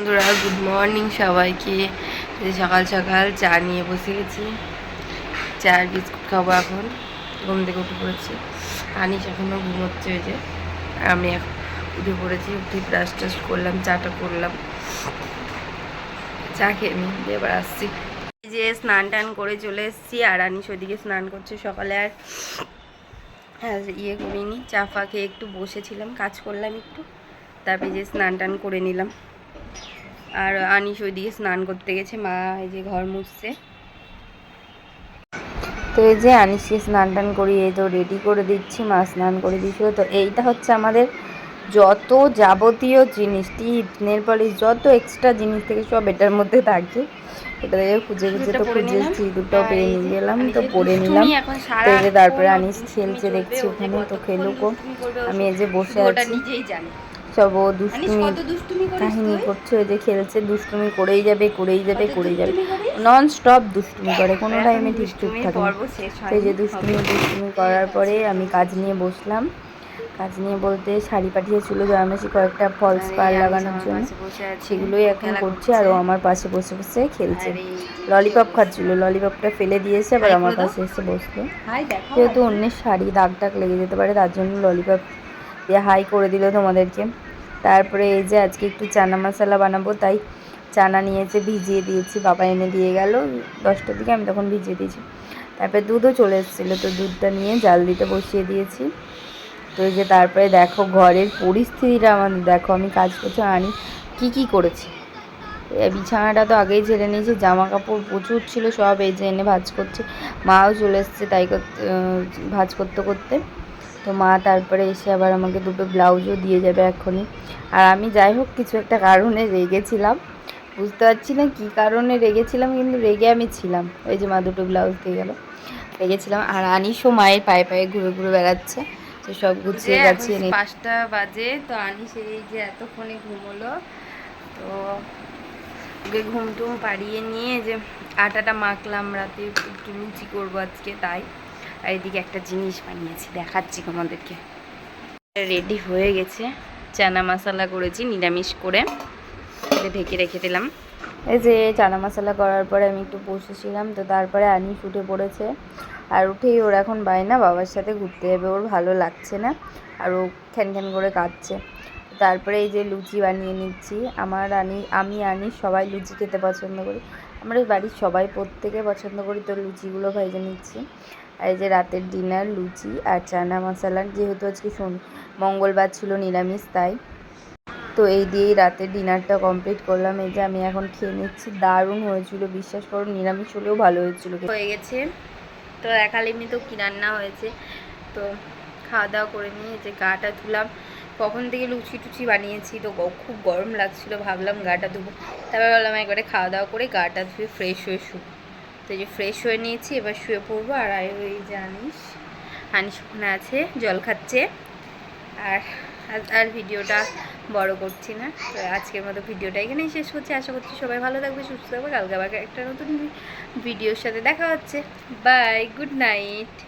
বন্ধুরা good morning সবাইকে। সকাল সকাল চা নিয়ে বসে গেছি। চা বিস্কুট খাব এখন। ঘুম থেকে উঠে পড়েছি। আনিস এখনও ঘুমোচ্ছে ওই যে। আমি এখন উঠে পড়েছি, উঠে ব্রাশ টাশ করলাম, চাটা করলাম। চা খেয়ে নিই এবার আসছি। যে স্নান টান করে চলে এসেছি, আর আনিস ওদিকে স্নান করছে সকালে আর আর ইয়ে করিনি, চা ফা খেয়ে একটু বসেছিলাম, কাজ করলাম একটু। তারপরে যে স্নান টান করে নিলাম। আর আনিস ওইদিকে স্নান করতে গেছে মা এই যে ঘর মুছছে। তো এই যে আনিসকে স্নান টান করিয়ে তো রেডি করে দিচ্ছি মা স্নান করে দিচ্ছিল তো এইটা হচ্ছে আমাদের যত যাবতীয় জিনিস টিপ নেল পলিশ যত এক্সট্রা জিনিস থেকে সব এটার মধ্যে থাকে। এটা থেকে খুঁজে খুঁজে তো খুঁজেছি দুটো পেয়ে নিয়ে গেলাম তো পরে নিলাম। তো যে তারপরে আনিস খেলছে দেখছি ওখানে তো খেলুকো আমি এই যে বসে আছি। সব ও দুষ্টুমি কাহিনী করছে ওই যে খেলছে দুষ্টুমি করেই যাবে করেই যাবে করেই যাবে। নন স্টপ দুষ্টুমি করে কোনো টাইমে ঠিক চুপ থাকে এই যে দুষ্টুমি দুষ্টুমি করার পরে আমি কাজ নিয়ে বসলাম। কাজ নিয়ে বলতে শাড়ি পাঠিয়েছিল জয়ামাসি কয়েকটা ফলস পার লাগানোর জন্য। সেগুলোই এখন করছে আর ও আমার পাশে বসে বসে খেলছে। ললিপপ খাচ্ছিল ললিপপটা ফেলে দিয়েছে আবার আমার পাশে এসে বসল। যেহেতু অন্যের শাড়ি দাগ টাগ লেগে যেতে পারে তার জন্য ললিপপ দিয়ে হাই করে দিল তোমাদেরকে। তারপরে এই যে আজকে একটু চানা মশলা বানাবো, তাই চানা নিয়েছে ভিজিয়ে দিয়েছি, বাবা এনে দিয়ে গেল, দশটার দিকে আমি তখন ভিজিয়ে দিয়েছি। তারপরে দুধও চলে এসেছিল, তো দুধটা নিয়ে জাল দিতে বসিয়ে দিয়েছি। তো এই যে তারপরে দেখো ঘরের পরিস্থিতিটা আমাদের দেখো আমি কাজ করছি আনি কি কি করেছি। বিছানাটা তো আগেই ঝেড়ে নিয়েছি জামা কাপড় প্রচুর ছিল, সব এই যে এনে ভাজ করছে। মাও চলে এসছে তাই ভাজ করতে করতে। তো মা তারপরে এসে আবার আমাকে দুটো ব্লাউজও দিয়ে যাবে এখনই। আর আমি যাই হোক কিছু একটা কারণে রেগেছিলাম। বুঝতে পারছি না কী কারণে রেগেছিলাম কিন্তু রেগে আমি ছিলাম। ওই যে মা দুটো ব্লাউজ দিয়ে গেল। রেগেছিলাম। আর আনিসও মায়ের পায়ে পায়ে ঘুরে ঘুরে বেড়াচ্ছে। তো সব গুছিয়ে এখন পাঁচটা বাজে। তো আনিস এই যে এতক্ষণে ঘুমোলো। তো ওকে ঘুম টুম পাড়িয়ে নিয়ে যে আটাটা মাখলাম রাতে একটু লুচি করব আজকে তাই। আর এদিকে একটা জিনিস বানিয়েছি, দেখাচ্ছি তোমাদেরকে। রেডি হয়ে গেছে। চানা মশলা করেছি, নিরামিষ করে। ঢেকে রেখে দিলাম। এই যে চানা মশলা করার পরে আমি একটু বসেছিলাম, তো তারপরে আনিস ফুটে পড়েছে। আর উঠেই ওর এখন বাইনা বাবার সাথে ঘুরতে যাবে, ওর ভালো লাগছে না। আর ও খ্যান খ্যান করে কাঁদছে। তারপরে এই যে লুচি বানিয়ে নিচ্ছি, আমার আনি, আমি আনি, সবাই লুচি খেতে পছন্দ করি। আমরা বাড়ির সবাই প্রত্যেকে পছন্দ করি তো লুচিগুলো ভেজে নিচ্ছি। আর এই যে রাতের ডিনার, লুচি আর চানা মশলা, যেহেতু আজকে শনি, মঙ্গলবার ছিল নিরামিষ, তাই। তো এই দিয়েই রাতের ডিনারটা কমপ্লিট করলাম। এই যে আমি এখন খেয়ে নিচ্ছি। দারুণ হয়েছিল, বিশ্বাস করো, নিরামিষ হলেও ভালো হয়েছিল হয়ে গেছে। তো একাল এমনি তো কি রান্না হয়েছে? তো খাওয়া দাওয়া করে নিয়ে যে গাটা ধুলাম। কখন থেকে লুচি টুচি বানিয়েছি, তো খুব গরম লাগছিল, ভাবলাম গাটা ধুবো। তারপর ভাবলাম একবারে খাওয়া দাওয়া করে গাটা ধুয়ে ফ্রেশ হয়ে শু তো যে ফ্রেশ হয়ে নিয়েছি, এবার শুয়ে পড়ব। আর আয় ওই আনিস আনিস ওখানে আছে, জল খাচ্ছে। আর, আর- আর ভিডিওটা বড় করছি না। তো আজকের মতো ভিডিওটা এখানেই শেষ করছি। আশা করছি সবাই ভালো থাকবে, সুস্থ থাকবে। কালকে আবার একটা নতুন ভিডিওর সাথে দেখা হচ্ছে। Bye good night